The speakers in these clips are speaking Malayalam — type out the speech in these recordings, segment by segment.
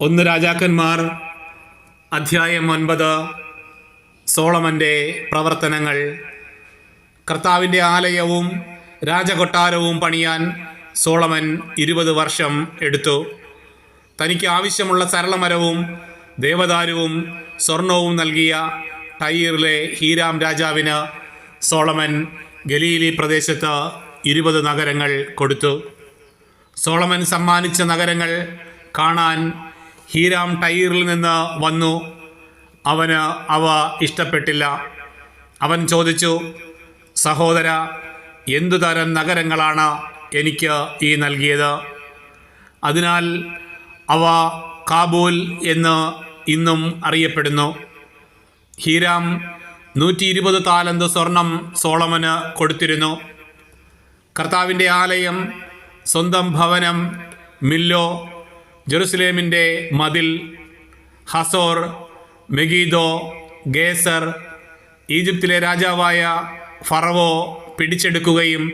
ഒന്ന് രാജാക്കന്മാർ അധ്യായം ഒൻപത് സോളമന്റെ പ്രവർത്തനങ്ങൾ. കർത്താവിന്റെ ആലയവും രാജകൊട്ടാരവും പണിയാൻ സോളമൻ ഇരുപത് വർഷം എടുത്തു. തനിക്ക് ആവശ്യമുള്ള സരളമരവും ദേവദാരുവും സ്വർണവും നൽകിയ ടൈറിലെ ഹീരാം രാജാവിന് സോളമൻ ഗലീലി പ്രദേശത്ത് ഇരുപത് നഗരങ്ങൾ കൊടുത്തു. സോളമൻ സമ്മാനിച്ച നഗരങ്ങൾ കാണാൻ ഹീരാം ടൈറിൽ നിന്ന് വന്നു. അവന് അവ ഇഷ്ടപ്പെട്ടില്ല. അവൻ ചോദിച്ചു സഹോദര എന്തു തരം നഗരങ്ങളാണ് എനിക്ക് ഈ നൽകിയത്? അതിനാൽ അവ കാബൂൽ എന്ന് ഇന്നും അറിയപ്പെടുന്നു. ഹീരാം നൂറ്റി ഇരുപത് താലന്ത് സ്വർണം സോളമന് കൊടുത്തിരുന്നു. കർത്താവിന്റെ ആലയം സ്വന്തം ഭവനം മില്ലോ ജെറുസലേമിന്റെ മതിൽ ഹസോർ മെഗീദോ ഗേസർ ഈജിപ്തിലെ രാജാവായ ഫറവോ പിടിച്ചെടുക്കുകയും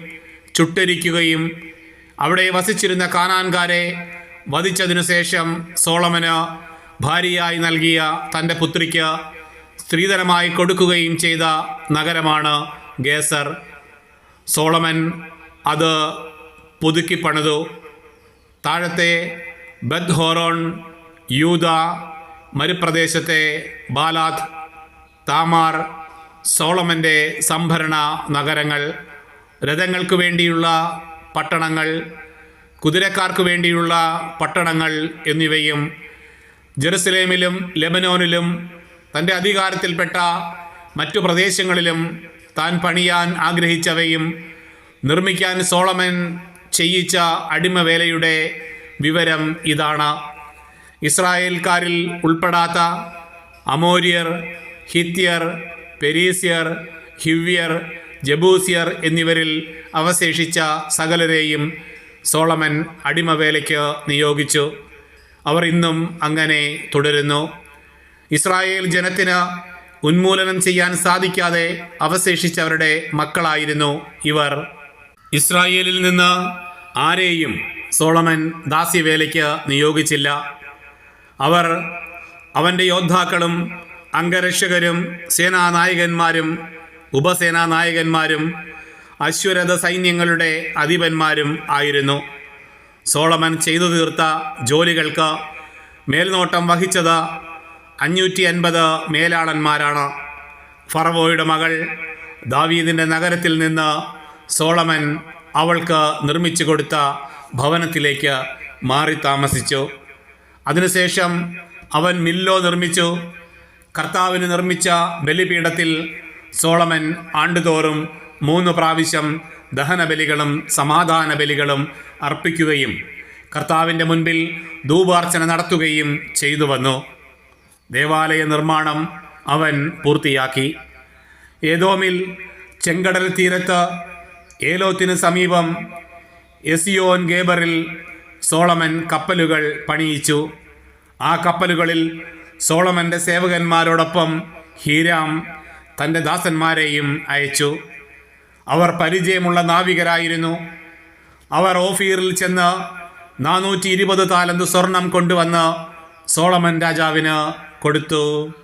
ചുട്ടരിക്കുകയും അവിടെ വസിച്ചിരുന്ന കാനാൻകാരെ വധിച്ചതിനു ശേഷം സോളമന് ഭാര്യയായി നൽകിയ തന്റെ പുത്രിക്ക് സ്ത്രീധനമായി കൊടുക്കുകയും ചെയ്ത നഗരമാണ് ഗേസർ. സോളമൻ അത് പുതുക്കി പണിതു. താഴത്തെ ബദ് ഹോറോൺ യൂത മരുപ്രദേശത്തെ ബാലാത്ത് താമാർ സോളമന്റെ സംഭരണ നഗരങ്ങൾ രഥങ്ങൾക്ക് വേണ്ടിയുള്ള പട്ടണങ്ങൾ കുതിരക്കാർക്ക് വേണ്ടിയുള്ള പട്ടണങ്ങൾ എന്നിവയും ജെറുസലേമിലും ലെബനോനിലും തന്റെ അധികാരത്തിൽപ്പെട്ട മറ്റു പ്രദേശങ്ങളിലും താൻ പണിയാൻ ആഗ്രഹിച്ചവയും നിർമ്മിക്കാൻ സോളമൻ ചെയ്യിച്ച അടിമവേലയുടെ വിവരം ഇതാണ്. ഇസ്രായേൽക്കാരിൽ ഉൾപ്പെടാത്ത അമോര്യർ ഹിത്യർ പെരീസ്യർ ഹിവ്യർ ജബൂസിയർ എന്നിവരിൽ അവശേഷിച്ച സകലരെയും സോളമൻ അടിമവേലയ്ക്ക് നിയോഗിച്ചു. അവർ ഇന്നും അങ്ങനെ തുടരുന്നു. ഇസ്രായേൽ ജനത്തിന് ഉന്മൂലനം ചെയ്യാൻ സാധിക്കാതെ അവശേഷിച്ചവരുടെ മക്കളായിരുന്നു ഇവർ. ഇസ്രായേലിൽ നിന്ന് ആരെയും സോളമൻ ദാസ്യവേലയ്ക്ക് നിയോഗിച്ചില്ല. അവർ അവന്റെ യോദ്ധാക്കളും അംഗരക്ഷകരും സേനാനായകന്മാരും ഉപസേനാനായകന്മാരും അശ്വരഥ സൈന്യങ്ങളുടെ അധിപന്മാരും ആയിരുന്നു. സോളമൻ ചെയ്തു തീർത്ത ജോലികൾക്ക് മേൽനോട്ടം വഹിച്ചത് അഞ്ഞൂറ്റി അൻപത് മേലാളന്മാരാണ്. ഫറവോയുടെ മകൾ ദാവീദിന്റെ നഗരത്തിൽ നിന്ന് സോളമൻ അവൾക്ക് നിർമ്മിച്ചു കൊടുത്ത ഭവനത്തിലേക്ക് മാറി താമസിച്ചു. അതിനുശേഷം അവൻ മില്ലോ നിർമ്മിച്ചു. കർത്താവിന് നിർമ്മിച്ച ബലിപീഠത്തിൽ സോളമൻ ആണ്ടുതോറും മൂന്ന് പ്രാവശ്യം ദഹനബലികളും സമാധാന ബലികളും അർപ്പിക്കുകയും കർത്താവിന്റെ മുൻപിൽ ധൂപാർച്ചന നടത്തുകയും ചെയ്തു വന്നു. ദേവാലയ നിർമ്മാണം അവൻ പൂർത്തിയാക്കി. ഏതോമിൽ ചെങ്കടൽ തീരത്ത് ഏലോത്തിന് സമീപം എസിയോൻ ഗേബറിൽ സോളമൻ കപ്പലുകൾ പണിയിച്ചു. ആ കപ്പലുകളിൽ സോളമന്റെ സേവകന്മാരോടൊപ്പം ഹീരാം തന്റെ ദാസന്മാരെയും അയച്ചു. അവർ പരിചയമുള്ള നാവികരായിരുന്നു. അവർ ഓഫീറിൽ ചെന്ന് നാനൂറ്റി ഇരുപത് താലന്ത് സ്വർണം കൊണ്ടുവന്ന് സോളമൻ രാജാവിന് കൊടുത്തു.